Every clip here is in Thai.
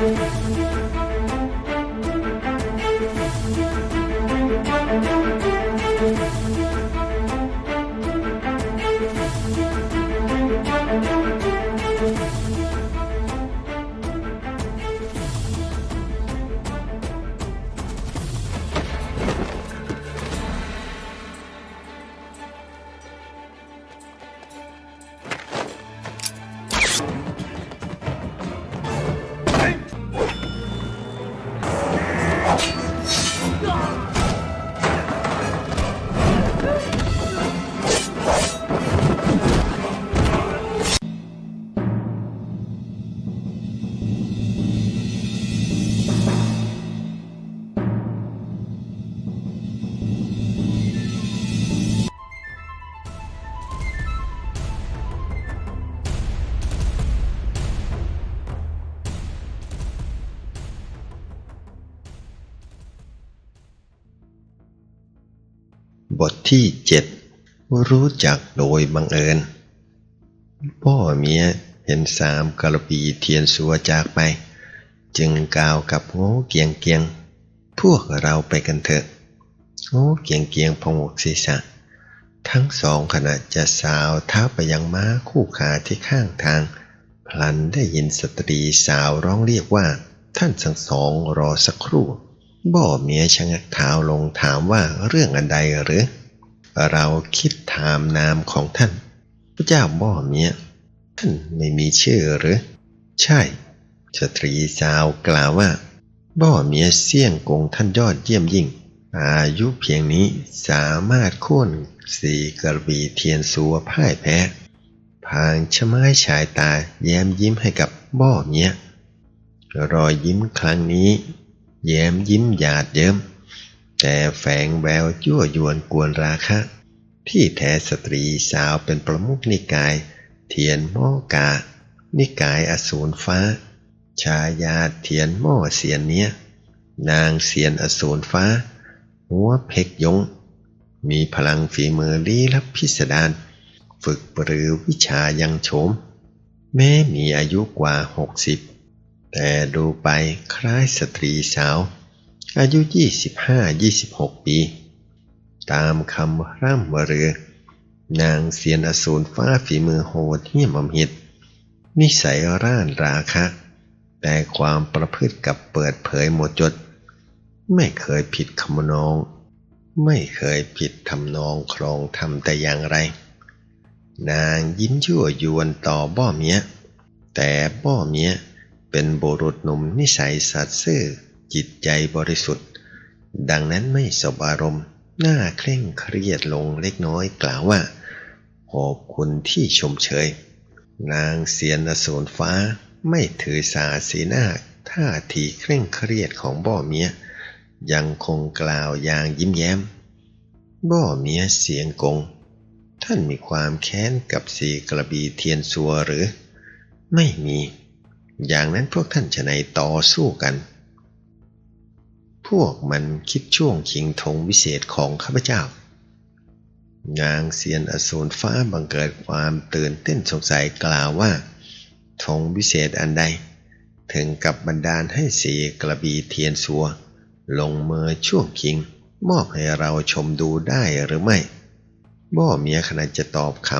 บท ที่เจ็ดรู้จักโดยบังเอิญ พ่อเมียเห็นสามกระปีเทียนสัวจากไป จึงกล่าวกับโง่เกียงเกียง พวกเราไปกันเถอะโง่เกียงเกียงพงกศีรษะ ทั้งสองขณะจะสาวเท้าไปยังม้าคู่ขาที่ข้างทาง พลันได้ยินสตรีสาวร้องเรียกว่า ท่านทั้งสองรอสักครู่ บ่อเมียชะงักเท้าลงถามว่าเรื่องอันใดหรือ เราคิดถามนามของท่าน พระเจ้าบ่อเมียท่านไม่มีชื่อหรือ ใช่สตรีสาวกล่าวว่า บ่อเมียเสี่ยงกงท่านยอดเยี่ยมยิ่ง อายุเพียงนี้สามารถโค่นสีกระบี่เทียนสัวพ่ายแพ้พางชะไม้ชายตาแย้มยิ้มให้กับบ่อเมียรอยยิ้มครั้งนี้ แย้มยิ้มหยาดเยิ้ม แต่แฝงแววยั่วยวนกวนราคะ ที่แท้สตรีสาวเป็นประมุขนิกาย เทียนหม้อกา นิกายอสูรฟ้า ชายาเทียนหม้อเสียนเนี้ย นางเสียนอสูรฟ้า หัวเพกยง มีพลังฝีมือลี้ลับพิสดารฝึกปรือวิชายังโฉม แม้มีอายุกว่าหกสิบแต่ดูไปคล้ายสตรีสาว อายุ 25-26 ปี ตามคำร่ำเรือ นางเสียนอสูรฟ้าฝีมือโหดเหี้ยมอำหิต นิสัยร่านราคะ แต่ความประพฤติกับเปิดเผยหมดจด ไม่เคยผิดคำนอง ไม่เคยผิดทำนองครองทำแต่อย่างไร นางยิ้มยั่วยวนต่อบ่อเมียแต่บ่อเมียเป็นบุรุษหนุ่มนิสัยสัตย์ซื่อ จิตใจบริสุทธิ์ ดังนั้นไม่สบอารมณ์หน้าเคร่งเครียดลงเล็กน้อยกล่าวว่า ขอบคุณที่ชมเชย นางเสียนสูรฟ้าไม่ถือสาสีหน้าท่าทีเคร่งเครียดของบ่อเมีย ยังคงกล่าวอย่างยิ้มแย้ม บ่อเมียเสียงกง ท่านมีความแค้นกับสีกระบีเทียนสัวหรือ ไม่มี อย่างนั้นพวกท่านจะไหนต่อสู้กัน พวกมันคิดช่วงชิงธงวิเศษของข้าพเจ้า นางเซียนอสูรฟ้าบังเกิดความตื่นเต้นสงสัยกล่าวว่าธงวิเศษอันใด ถึงกับบันดาลให้สีกระบีเทียนสัว ลงมือช่วงชิง มอบให้เราชมดูได้หรือไม่ บ่อเมียขณะจะตอบค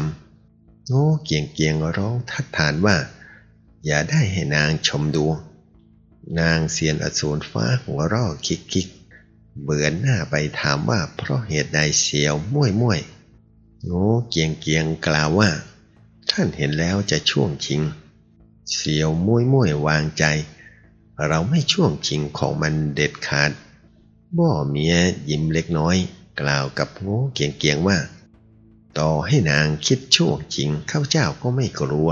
ำโง่เกียงเกียงร้องทัดทานว่า อย่าได้ให้นางชมดู นางเสียนอสูรฟ้าหัวร่อคิกคิกเบือนหน้าไปถามว่าเพราะเหตุใดเสียวม่วยม่วยโง่เกียงเกียงกล่าวว่า ท่านเห็นแล้วจะช่วงชิง เสียวม่วยม่วยวางใจ เราไม่ช่วงชิงของมันเด็ดขาด บ่อเมียยิ้มเล็กน้อย กล่าวกับโง่เกียงเกียงว่า ต่อให้นางคิดช่วงชิงข้าเจ้าก็ไม่กลัว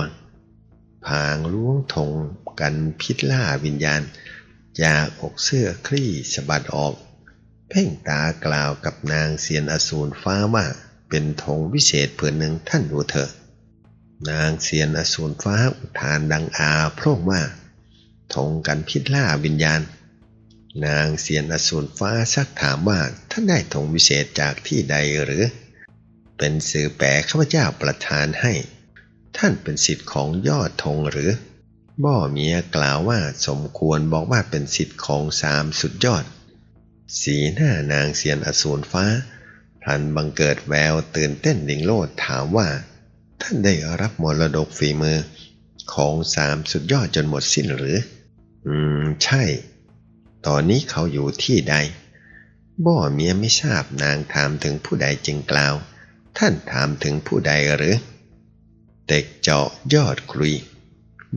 พางล้วงธงกันพิษล่าวิญญาณ จากอกเสื้อคลี่สะบัดออก เพ่งตากล่าวกับนางเสียนอสูรฟ้าว่าเป็นธงวิเศษเผื่อหนึ่งท่านดูเถอะ นางเสียนอสูรฟ้าอุทานดังอาโพร่งว่าธงกันพิษล่าวิญญาณ นางเสียนอสูรฟ้าซักถามว่าท่านได้ธงวิเศษจากที่ใดหรือ เป็นสื่อแปลข้าพเจ้าประทานให้ ท่านเป็นสิทธิ์ของยอดธงหรือ บ่อเมียกล่าวว่าสมควรบอกว่าเป็นสิทธิ์ของสามสุดยอด สีหน้านางเสียนอสูรฟ้าพลันบังเกิดแววตื่นเต้นดิ่งโลดถามว่า ท่านได้รับมรดกฝีมือ ของสามสุดยอดจนหมดสิ้นหรือ อืม ใช่ ตอนนี้เขาอยู่ที่ใด บ่อเมียไม่ทราบนางถามถึงผู้ใดจึงกล่าว ท่านถามถึงผู้ใดหรือ เด็กเจาะยอดคุย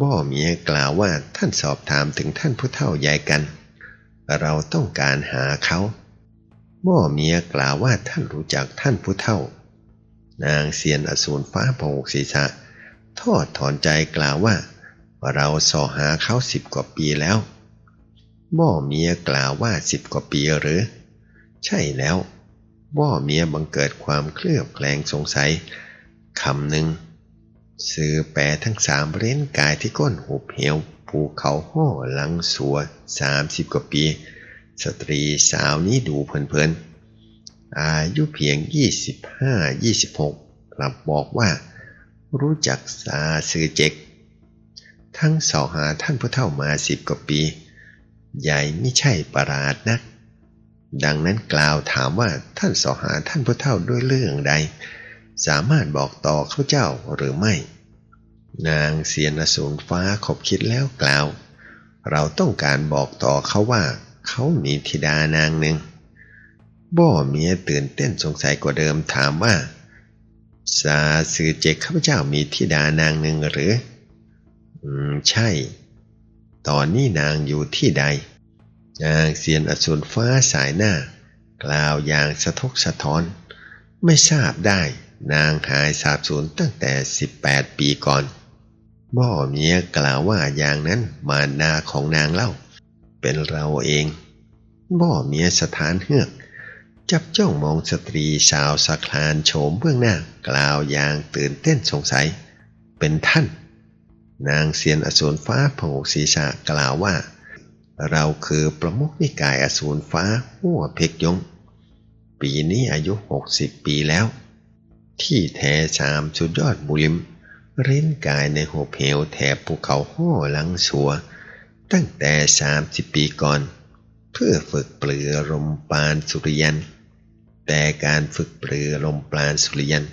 บ่อเมียกล่าวว่าท่านสอบถามถึงท่านผู้เฒ่ายายกัน เราต้องการหาเขาบ่อเมียกล่าวว่าท่านรู้จักท่านผู้เฒ่า นางเสียนอสูรฟ้าโผกศีรษะ ทอดถอนใจกล่าวว่า เราสอหาเขาสิบกว่าปีแล้ว บ่อเมียกล่าวว่าสิบกว่าปีหรือ ใช่แล้วบ่อเมียบังเกิดความเคลือบแคลงสงสัยคำหนึ่ง สื่อแปรทั้งสามเร้นกายที่ก้นหุบเหวภูเขาห่อหลังสัวสามสิบกว่าปี สตรีสาวนี้ดูเพลินๆ อายุเพียงยี่สิบห้ายี่สิบหกลับบอกว่า รู้จักสาสือเจก ทั้งสอหาท่านผู้เฒ่ามาสิบกว่าปี ใหญ่ไม่ใช่ประหลาดนัก ดังนั้นกล่าวถามว่าท่านสอหาท่านผู้เฒ่าด้วยเรื่องใด สามารถบอกต่อข้าเจ้าหรือไม่ นางเสียนสูรฟ้าขบคิดแล้วกล่าว เราต้องการบอกต่อเขาว่า เขามีธิดานางหนึ่ง บ่อเมียตื่นเต้นสงสัยกว่าเดิมถามว่าสาสือเจกข้าพเจ้ามีธิดานางหนึ่งหรือ อืม ใช่ ตอนนี้นางอยู่ที่ใด นางเสียนอสูรฟ้าสายหน้า กล่าวอย่างสะทกสะท้อน ไม่ทราบได้ นางหายสาบสูญตั้งแต่ 18 ปีก่อนบ่อเมียกล่าวว่าอย่างนั้นมารดาของนางเล่า เป็นเราเองบ่อเมียสถานเฮือก จับจ้องมองสตรีสาวสะคลานโฉมเบื้องหน้า กล่าวอย่างตื่นเต้นสงสัย เป็นท่าน นางเสียนอสูรฟ้าผกศีรษะกล่าวว่า เราคือประมุขนิกายอสูรฟ้าหัวเพกยง ปีนี้อายุ 60 ปีแล้ว ที่แท้สามสุดยอดบุริม เร้นกายในหัวเพวแถบภูเขาห่อหลังสัว ตั้งแต่30ปีก่อน เพื่อฝึกปลือลมปานสุริยัน แต่การฝึกปลือลมปราณสุริยัน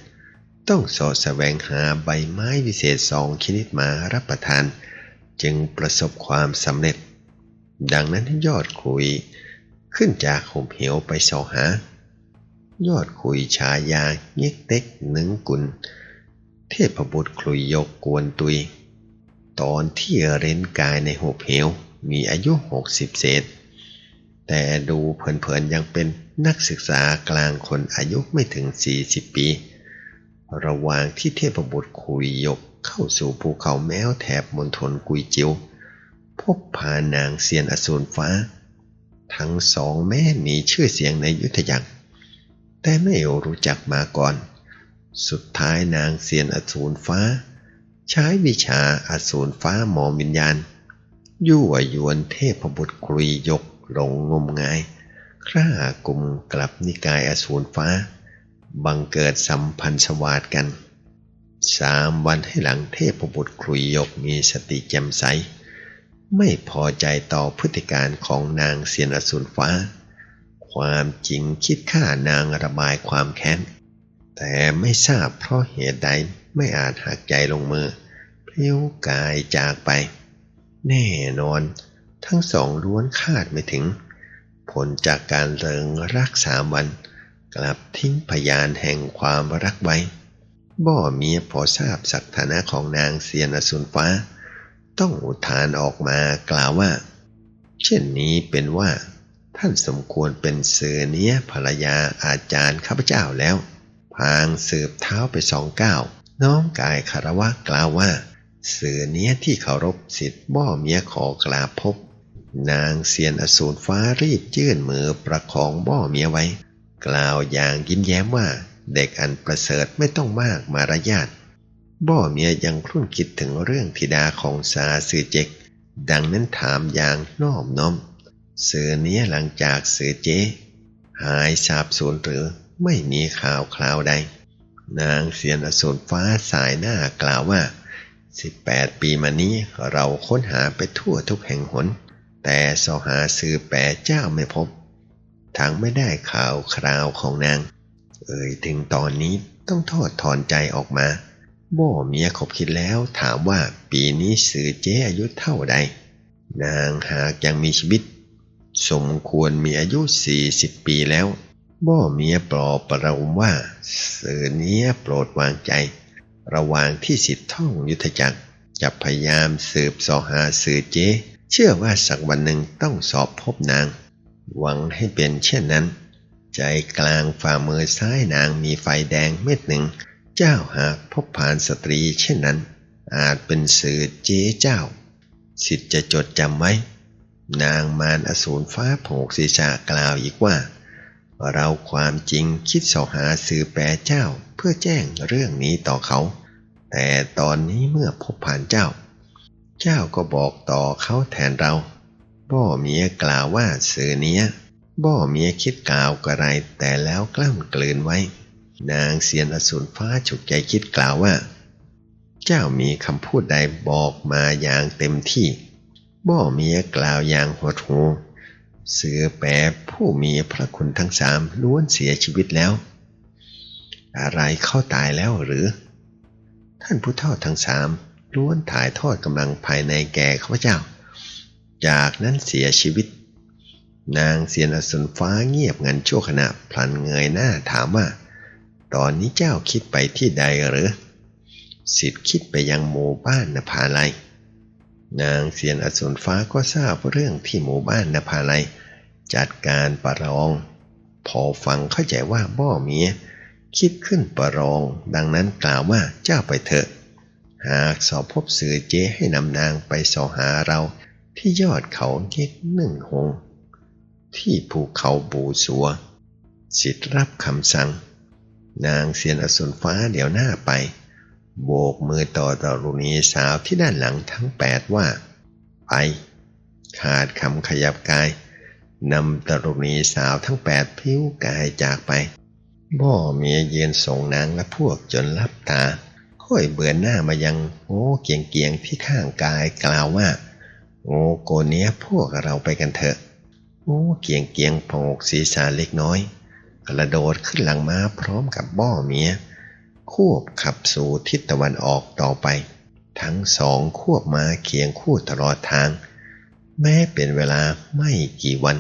ต้องสอดแสวงหาใบไม้วิเศษสองชนิดมารับประทาน จึงประสบความสำเร็จ ดังนั้นยอดคุยขึ้นจากห่มเหวไปสอหา ยอดคุยฉายาเย็กเต็กหนึ่งกุล เทพบุตรคลุยยกกวนตุย ตอนที่เร้นกายในหุบเหว มีอายุหกสิบเศษ แต่ดูเผินๆยังเป็นนักศึกษากลางคนอายุไม่ถึง40ปี ระหว่างที่เทพบุตรคุยยกเข้าสู่ภูเขาแมวแถบมณฑลกุยจิว พบพานางเซียนอสูรฟ้า ทั้งสองแม่มีชื่อเสียงในยุทธยักษ์ แต่ไม่รู้จักมาก่อน สุดท้ายนางเซียนอสูรฟ้า ใช้วิชาอสูรฟ้าหมอมวิญญาณ ยั่วยวนเทพบุตรคุยยกหลงงมงายคร่ากลุ่มกลับนิกายอสูรฟ้า บังเกิดสัมพันธ์สวาดกันสามวันให้หลังเทพบุตรครุยยกมีสติแจ่มใส ไม่พอใจต่อพฤติการของนางเสียนอสูรฟ้า ความจริงคิดฆ่านางระบายความแค้น แต่ไม่ทราบเพราะเหตุใดไม่อาจหักใจลงมือเพลี้ยวกายจากไป แน่นอน ทั้งสองล้วนคาดไม่ถึง ผลจากการเริงรักสามวัน กลับทิ้งพยานแห่งความรักไว้ บ่เมียพอทราบสักฐานะของนางเสียนอสุนฟ้า ต้องอุทานออกมากล่าวว่า เช่นนี้เป็นว่า ท่านสมควรเป็นเสือเนี้ยภรรยาอาจารย์ข้าพเจ้าแล้ว พางสืบเท้าไปสองก้าวน้อมกายคารวะกล่าวว่า เสือเนี้ยที่เคารพสิทธิ์บ่อเมียขอกราบพบ นางเสียนอสูรฟ้ารีบยื่นมือประคองบ่อเมียไว้ กล่าวอย่างยิ้มแย้มว่า เด็กอันประเสริฐไม่ต้องมากมารยาทบ่อเมียยังครุ่นคิดถึงเรื่องธิดาของสาสือเจกดังนั้นถามอย่างนอบน้อม เสือเนี้ยหลังจากเสือเจหายสาบสูญหรือไม่มีข่าวคราวใด นางเสียนอสูรฟ้าสายหน้ากล่าวว่า 18 ปีมานี้เราค้นหาไปทั่วทุกแห่งหน แต่สอหาสื่อแปรเจ้าไม่พบ ทั้งไม่ได้ข่าวคราวของนาง เอ่ยถึงตอนนี้ต้องทอดถอนใจออกมาบ่เมียขบคิดแล้วถามว่าปีนี้สื่อเจ๊อายุเท่าใด นางหากยังมีชีวิต สมควรมีอายุ40ปีแล้ว บ่เมียปลอบประโลมว่าสื่อเนี้ยโปรดวางใจ ระหว่างที่สิทธิท่องยุทธจักรจะพยายามสืบสอหาสื่อเจ๊เชื่อว่าสักวันหนึ่งต้องสอบพบนาง หวังให้เป็นเช่นนั้น ใจกลางฝ่ามือซ้ายนางมีไฟแดงเม็ดหนึ่ง เจ้าหากพบผ่านสตรีเช่นนั้น อาจเป็นสื่อเจ๊เจ้า สิทธิ์จะจดจำไว้ นางมารอสูรฟ้าโผกศีรษะกล่าวอีกว่า เราความจริงคิดสอหาสื่อแปรเจ้าเพื่อแจ้งเรื่องนี้ต่อเขา แต่ตอนนี้เมื่อพบผ่านเจ้า เจ้าก็บอกต่อเขาแทนเรา บ่เมียกล่าวว่าสื่อเนี้ย บ่เมียคิดกล่าวกระไรแต่แล้วกล้ำกลืนไว้ นางเสียนอสูรฟ้าฉุกใจคิดกล่าวว่า เจ้ามีคำพูดใดบอกมาอย่างเต็มที่ บ่เมียกล่าวอย่างหดหูเสือแปรผู้มีพระคุณทั้งสามล้วนเสียชีวิตแล้ว อะไรเข้าตายแล้วหรือ ท่านผู้เฒ่าทั้งสามล้วนถ่ายทอดกำลังภายในแก่ข้าพเจ้า จากนั้นเสียชีวิต นางเสียนสนฟ้าเงียบงันชั่วขณะพลันเงยหน้าถามว่า ตอนนี้เจ้าคิดไปที่ใดหรือ สิทธิ์คิดไปยังหมู่บ้านนภาลัย นางเสียนอสูรฟ้าก็ทราบเรื่องที่หมู่บ้านนภาลัย จัดการประลอง พอฟังเข้าใจว่าบ่อเมียคิดขึ้นประลอง ดังนั้นกล่าวว่าเจ้าไปเถอะ หากสอบพบสื่อเจ๊ให้นำนางไปสอหาเราที่ยอดเขาเย็กหนึ่งหง ที่ภูเขาบูสัวสิทธิ์รับคำสั่ง นางเสียนอสูรฟ้าเดี๋ยวหน้าไป โบกมือต่อตรุณีสาวที่ด้านหลังทั้งแปดว่า ไป ขาดคำขยับกายนำตรุณีสาวทั้งแปดพิ้วกายจากไปบ่อเมียเยืนส่งนางและพวกจนลับตา ค่อยเบือนหน้ามายังโอ้เกียงเกียงๆที่ข้างกายกล่าวว่าโอ้โกเนี้ยพวกเราไปกันเถอะโอ้เกียงเกียงโผกศีรษะเล็กน้อย กระโดดขึ้นหลังม้าพร้อมกับบ่อเมีย ควบขับสู่ทิศตะวันออกต่อไป ทั้งสองควบมาเคียงคู่ตลอดทาง แม้เป็นเวลาไม่กี่วัน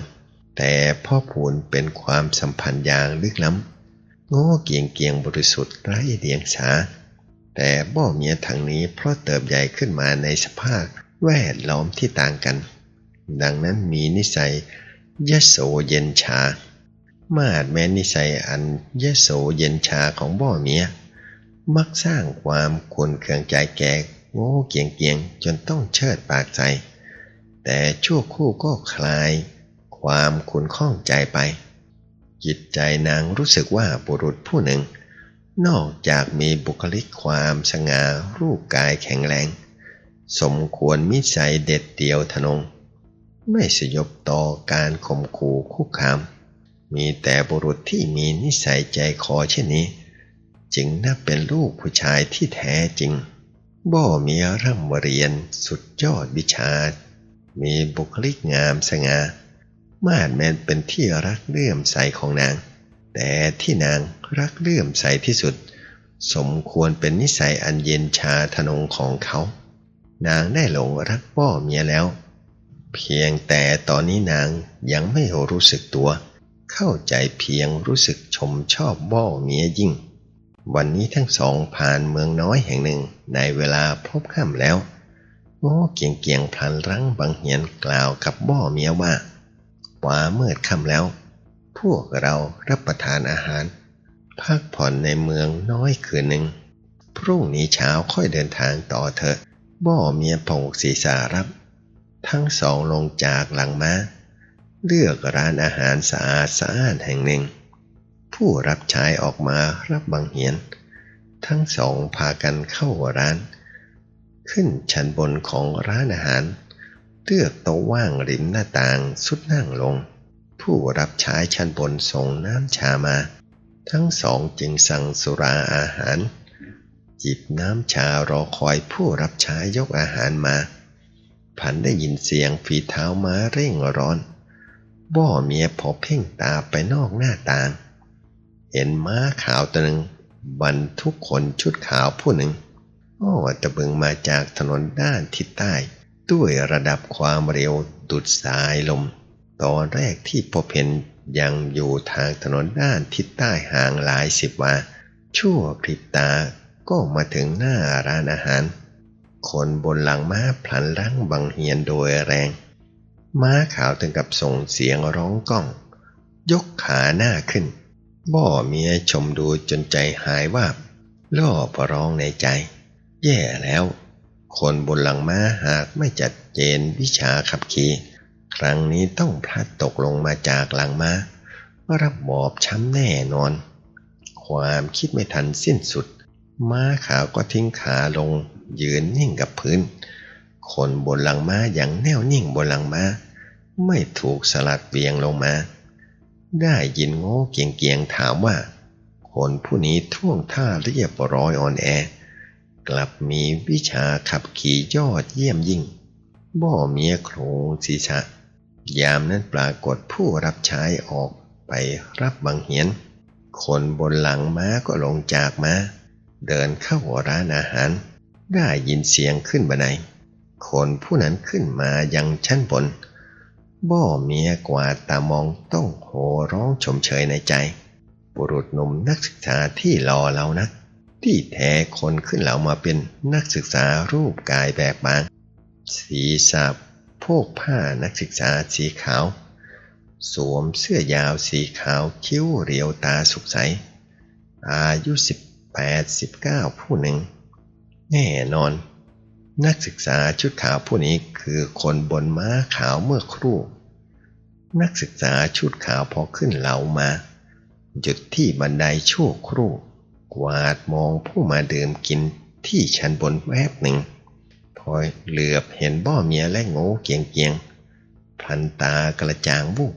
แต่พ่อผูนเป็นความสัมพันธ์อย่างลึกล้ำโง่เกียงเกียงบริสุทธิ์ไร้เดียงสา แต่บ่อเมียทางนี้เพราะเติบใหญ่ขึ้นมาในสภาพแวดล้อมที่ต่างกัน ดังนั้นมีนิสัยยโสเย็นชามาดแม้นิสัยอันยโสเย็นชาของบ่อเมีย มักสร้างความขุนเคืองใจแก่โง่เกียงเกียงจนต้องเชิดปากใจ แต่ชั่วคู่ก็คลาย ความขุนข้องใจไป จิตใจนางรู้สึกว่าบุรุษผู้หนึ่ง นอกจากมีบุคลิกความสง่ารูปกายแข็งแรง สมควรมิสัยเด็ดเดียวทะนง ไม่สยบต่อการข่มขู่คุกคาม มีแต่บุรุษที่มีนิสัยใจคอเช่นนี้ จึงนับเป็นลูกผู้ชายที่แท้จริง บ่มีร่ำเรียนสุดยอดวิชา มีบุคลิกงามสง่ามาดแมนเป็นที่รักเลื่อมใสของนาง แต่ที่นางรักเลื่อมใสที่สุด สมควรเป็นนิสัยอันเย็นชาทนงของเขา นางได้หลงรักพ่อเมียแล้ว เพียงแต่ตอนนี้นางยังไม่รู้สึกตัว เข้าใจเพียงรู้สึกชมชอบบ่อเมียยิ่ง วันนี้ทั้งสองผ่านเมืองน้อยแห่งหนึ่งในเวลาพบค่ำแล้วโง่เกียงเกียงพลันรั้งบังเหียนกล่าวกับบ่อเมียว่าว่าเมื่อค่ำแล้ว พวกเรารับประทานอาหาร พักผ่อนในเมืองน้อยคืนหนึ่ง พรุ่งนี้เช้าค่อยเดินทางต่อเถอะ บ่อเมียผงศีรษะรับ ทั้งสองลงจากหลังม้า เลือกร้านอาหารสะอาดสะอาดแห่งหนึ่ง ผู้รับใช้ออกมารับบังเหียน ทั้งสองพากันเข้าร้าน ขึ้นชั้นบนของร้านอาหาร เลือกโต๊ะว่างริมหน้าต่างสุดนั่งลง ผู้รับใช้ชั้นบนส่งน้ำชามา ทั้งสองจึงสั่งสุราอาหาร จิบน้ำชารอคอยผู้รับใช้ยกอาหารมาพันได้ยินเสียงฝีเท้าม้าเร่งร้อนบ่อเมียพอเพ่งตาไปนอกหน้าต่าง เห็นม้าขาวตัวหนึ่งบรรทุกคนชุดขาวผู้หนึ่งอ้อตะบึงมาจากถนนด้านทิศใต้ ด้วยระดับความเร็วดุดสายลม ตอนแรกที่พบเห็นยังอยู่ทางถนนด้านทิศใต้ห่างหลายสิบวาชั่วพริบตาก็มาถึงหน้าร้านอาหาร คนบนหลังม้าพลันลังบังเหียนโดยแรง ม้าขาวถึงกับส่งเสียงร้องก้อง ยกขาหน้าขึ้น บ่อเมียชมดูจนใจหายว่าบล่อพร้องในใจ แย่แล้ว คนบนหลังม้าหากไม่จัดเจนวิชาขับขี่ครั้งนี้ต้องพลัดตกลงมาจากหลังม้ารับบอบช้ำแน่นอน ความคิดไม่ทันสิ้นสุด ม้าขาวก็ทิ้งขาลง ยืนนิ่งกับพื้น คนบนหลังม้าอย่างแน่วนิ่งบนหลังม้า ไม่ถูกสลัดเบียงลงมา ได้ยินโง่เกียงเกียงถามว่า คนผู้นี้ท่วงท่าเรียบร้อยอ่อนแอ กลับมีวิชาขับขี่ยอดเยี่ยมยิ่ง บ่เมียโครงศีรษะ ยามนั้นปรากฏผู้รับใช้ออกไปรับบังเหียน คนบนหลังม้าก็ลงจากม้า เดินเข้าร้านอาหาร ได้ยินเสียงขึ้นบันไดคนผู้นั้นขึ้นมายังชั้นบน บ่เมียกวาดตามองต้องโห่ร้องชมเชยในใจ บุรุษหนุ่มนักศึกษาที่รอเรานะที่แท้คนขึ้นเหล่ามาเป็นนักศึกษารูปกายแบบบาง สีสับโพกผ้านักศึกษาสีขาว สวมเสื้อยาวสีขาวคิ้วเรียวตาสุขใส อายุสิบแปดสิบเก้าผู้หนึ่ง แน่นอน นักศึกษาชุดขาวผู้นี้คือคนบนม้าขาวเมื่อครู่ นักศึกษาชุดขาวพอขึ้นเหลามา หยุดที่บันไดชั่วครู่ กวาดมองผู้มาดื่มกินที่ชั้นบนแวบหนึ่ง พอเหลือบเห็นบ่อเมียและโง่เกียงเกียงพันตากระจ่างวุบ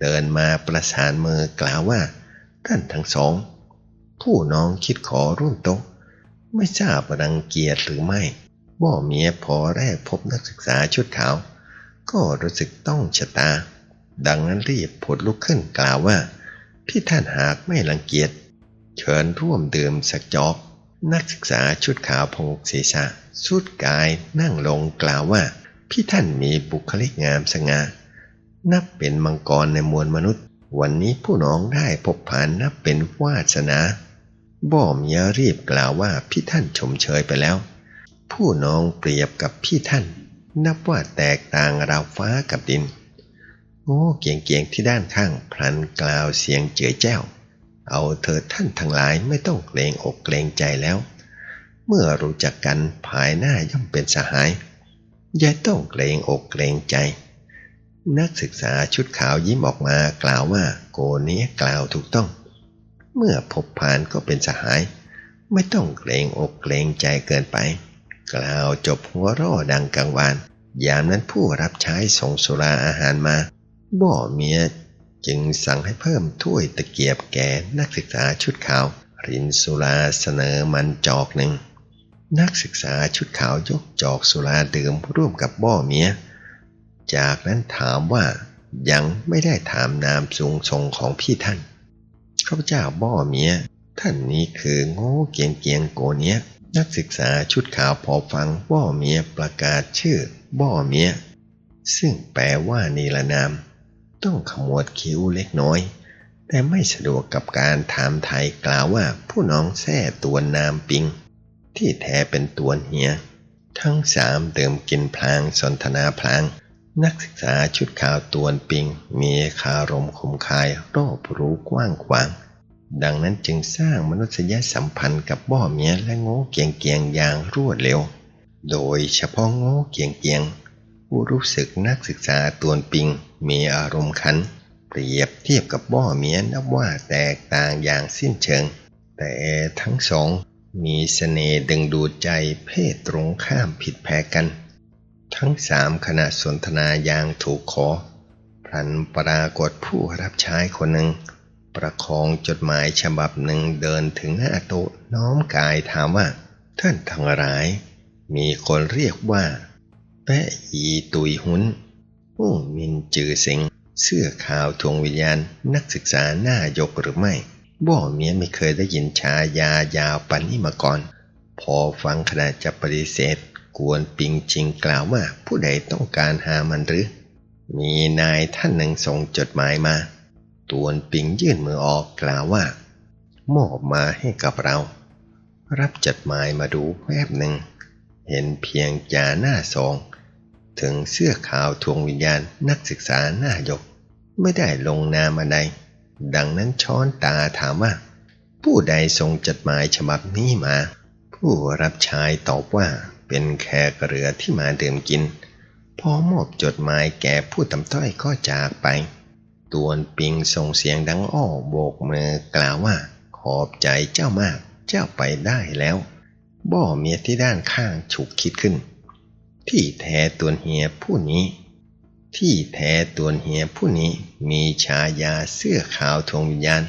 เดินมาประสานมือกล่าวว่า ท่านทั้งสอง ผู้น้องคิดขอร่วมโต๊ะ ไม่ทราบรังเกียจหรือไม่ บ่อเมียพอแรกพบนักศึกษาชุดขาว ก็รู้สึกต้องชะตา ดังนั้นรีบผดลุกขึ้นกล่าวว่า พี่ท่านหากไม่รังเกียจเชิญร่วมดื่มสักจอกนักศึกษาชุดขาวพงกศีรษะสุดกายนั่งลงกล่าวว่า พี่ท่านมีบุคลิกงามสง่านับเป็นมังกรในมวลมนุษย์ วันนี้ผู้น้องได้พบผ่านนับเป็นวาสนา บ่อเมียรีบกล่าวว่าพี่ท่านชมเชยไปแล้ว ผู้น้องเปรียบกับพี่ท่าน นับว่าแตกต่างราวฟ้ากับดินโง่เกียงเกียงที่ด้านข้างพลันกล่าวเสียงเจือแจ้ว เอาเถิดท่านทั้งหลายไม่ต้องเกรงอกเกรงใจแล้ว เมื่อรู้จักกันภายหน้าย่อมเป็นสหาย อย่าต้องเกรงอกเกรงใจ นักศึกษาชุดขาวยิ้มออกมากล่าวว่าโกนี้กล่าวถูกต้อง เมื่อพบผ่านก็เป็นสหาย ไม่ต้องเกรงอกเกรงใจเกินไป กล่าวจบหัวร่อดังกังวาน ยามนั้นผู้รับใช้ส่งสุราอาหารมา บ่อเมียจึงสั่งให้เพิ่มถ้วยตะเกียบแก่นักศึกษาชุดขาว รินสุราเสนอมันจอกหนึ่ง นักศึกษาชุดขาวยกจอกสุราดื่มร่วมกับบ่อเมีย จากนั้นถามว่ายังไม่ได้ถามนามสูงทรงของพี่ท่านข้าพเจ้าบ่อเมีย ท่านนี้คือโง่เกียงเกียงโกเนี้ย นักศึกษาชุดขาวพอฟังบ่อเมียประกาศชื่อบ่อเมีย ซึ่งแปลว่านิรนาม ต้องขมวดคิ้วเล็กน้อย แต่ไม่สะดวกกับการถามไทยกล่าวว่าผู้น้องแท้ตัวนามปิง ที่แท้เป็นตัวเฮีย ทั้งสามเดิมกินพลางสนทนาพลาง นักศึกษาชุดขาวตัวนปิง มีคารมคมคายรอบรู้กว้างขวาง ดังนั้นจึงสร้างมนุษยสัมพันธ์กับบ่อเมียและโง่เกียงเกียงอย่างรวดเร็ว โดยเฉพาะโง่เกียงเกียง ผู้รู้สึกนักศึกษาตวนปิงมีอารมณ์ขัน เปรียบเทียบกับบ่อเมียนับว่าแตกต่างอย่างสิ้นเชิง แต่ทั้งสองมีเสน่ห์ดึงดูดใจเพศตรงข้ามผิดแพ้กัน ทั้งสามขณะสนทนาอย่างถูกขอพลันปรากฏผู้รับใช้คนหนึ่ง ประคองจดหมายฉบับหนึ่งเดินถึงหน้าโต๊ะน้อมกายถามว่า ท่านทั้งหลาย มีคนเรียกว่าแปะอีตุยหุนผู้มินจือเสิงเสื้อขาวทวงวิญญาณนักศึกษาหน้ายกหรือไม่ บ่เมียไม่เคยได้ยินชายายาวปันนี้มาก่อน พอฟังขณะจะปฏิเสธ กวนปิงจิงกล่าวว่าผู้ใดต้องการหามันหรือ มีนายท่านหนึ่งส่งจดหมายมา ตวนปิงยื่นมือออกกล่าวว่า มอบมาให้กับเรา รับจดหมายมาดูแวบหนึ่ง เห็นเพียงจาหน้าสอง ถึงเสื้อขาวทวงวิญญาณนักศึกษาหน้ายก ไม่ได้ลงนามอะไร ดังนั้นช้อนตาถามว่า ผู้ใดส่งจดหมายฉบับนี้มา ผู้รับใช้ตอบว่าเป็นแขกเรือที่มาดื่มกิน พอมอบจดหมายแก่ผู้ตำต้อยก็จากไป ตวนปิงส่งเสียงดังอ้อโบกมือกล่าวว่า ขอบใจเจ้ามาก เจ้าไปได้แล้ว บ่อเมียที่ด้านข้างฉุกคิดขึ้น ที่แท้ตวนเฮียผู้นี้ ที่แท้ตวนเฮียผู้นี้มีฉายาเสื้อขาวทวงวิญญาณ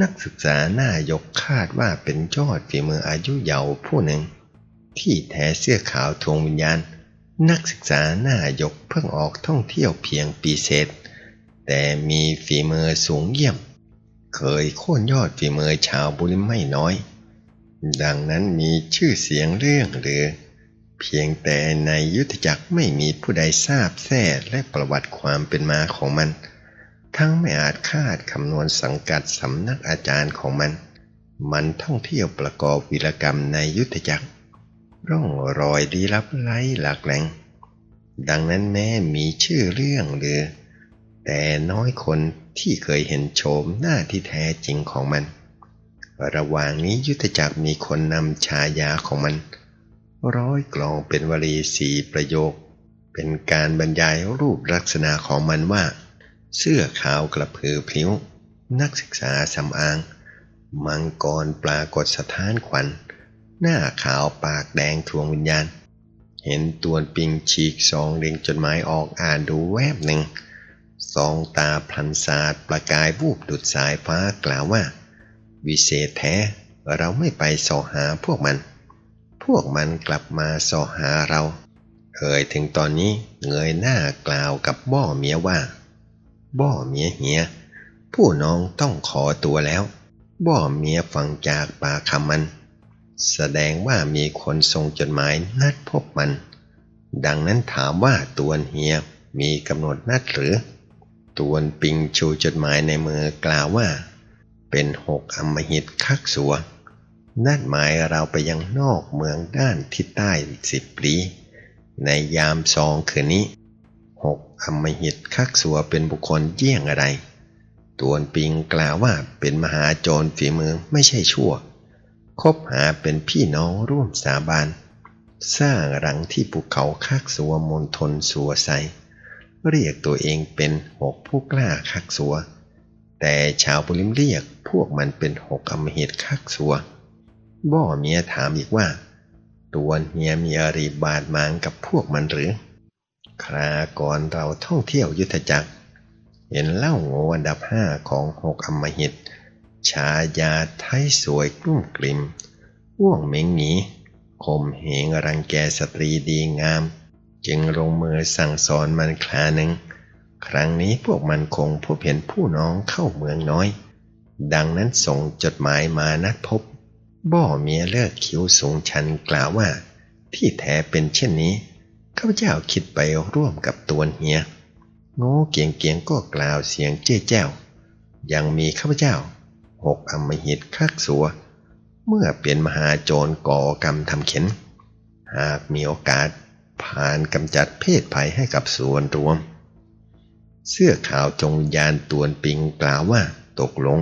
นักศึกษาหน้ายกคาดว่าเป็นยอดฝีมืออายุเยาว์ผู้หนึ่ง ที่แท้เสื้อขาวทวงวิญญาณ นักศึกษาหน้ายกเพิ่งออกท่องเที่ยวเพียงปีเศษ แต่มีฝีมือสูงเยี่ยม เคยโค่นยอดฝีมือชาวบุรีไม่น้อย ดังนั้นมีชื่อเสียงเรื่องหรือ เพียงแต่ในยุทธจักรไม่มีผู้ใดทราบแท้และประวัติความเป็นมาของมัน ทั้งไม่อาจคาดคำนวณสังกัดสำนักอาจารย์ของมัน มันท่องเที่ยวประกอบวีรกรรมในยุทธจักร ร่องรอยลี้ลับไร้หลักแหล่งดังนั้นแม้มีชื่อเรื่องหรือ แต่น้อยคนที่เคยเห็นโฉมหน้าที่แท้จริงของมัน ระหว่างนี้ยุทธจักรมีคนนำฉายาของมัน ร้อยกลองเป็นวลีสีประโยค เป็นการบรรยายรูปลักษณะของมันว่า เสื้อขาวกระพือพลิ้ว นักศึกษาสำอาง มังกรปรากฏสถานขวัญ หน้าขาวปากแดงทวงวิญญาณ เห็นตวนปิงฉีกซองเล็งจดหมายออกอ่านดูแวบหนึ่ง สองตาพลันสาดประกายวูบดุดสายฟ้ากล่าวว่า วิเศษแท้เราไม่ไปสอหาพวกมัน พวกมันกลับมาสอหาเราเอ่ยถึงตอนนี้เงยหน้ากล่าวกับบ่อเมียว่า บ่อเมียเฮีย ผู้น้องต้องขอตัวแล้ว บ่อเมียฟังจากปากคำมัน แสดงว่ามีคนส่งจดหมายนัดพบมัน ดังนั้นถามว่าตัวเฮียมีกำหนดนัดหรือ ตวนปิงชูจดหมายในมือกล่าวว่า เป็นหกอมหิตคักสัวนัดหมายเราไปยังนอกเมืองด้านทิศใต้สิบลีในยามซองคืนนี้หกอมหิตคักสัวเป็นบุคคลเยี่ยงอะไร ตวนปิงกล่าวว่าเป็นมหาโจรฝีมือไม่ใช่ชั่ว คบหาเป็นพี่น้องร่วมสาบานสร้างรังที่ภูเขาคักสัวมณฑลสัวไซ เรียกตัวเองเป็นหกผู้กล้าคักสัว แต่ชาวบุริมเรียกพวกมันเป็นหกอำมหิตคักสัว บ่อเมียถามอีกว่า ตัวเฮียมีอารีบาดหมางกับพวกมันหรือ คราก่อนเราท่องเที่ยวยุทธจักร เห็นเล่าโง่อันดับห้าของหกอมหิตชายาไทยสวยกลุ่มกลิ่มว่วงเหม็งหนีข่มเหงรังแกสตรีดีงาม จึงลงมือสั่งสอนมันคราหนึ่ง ครั้งนี้พวกมันคงพบเห็นผู้น้องเข้าเมืองน้อย ดังนั้นส่งจดหมายมานัดพบ บ่อเมียเลิกคิ้วสูงชันกล่าวว่า ที่แท้เป็นเช่นนี้ข้าพเจ้าคิดไปร่วมกับตัวเฮียโง่เกียงเกียงก็กล่าวเสียงเจ้แจ้วยังมีข้าพเจ้าหกอมหิตคักสัว เมื่อเป็นมหาโจรก่อกรรมทำเข็น หากมีโอกาส ผ่านกำจัดเพศภัยให้กับส่วนรวม เสื้อขาวจงยานตวนปิงกล่าวว่าตกลง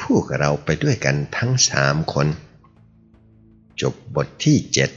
พวกเราไปด้วยกันทั้งสามคน จบบทที่เจ็ด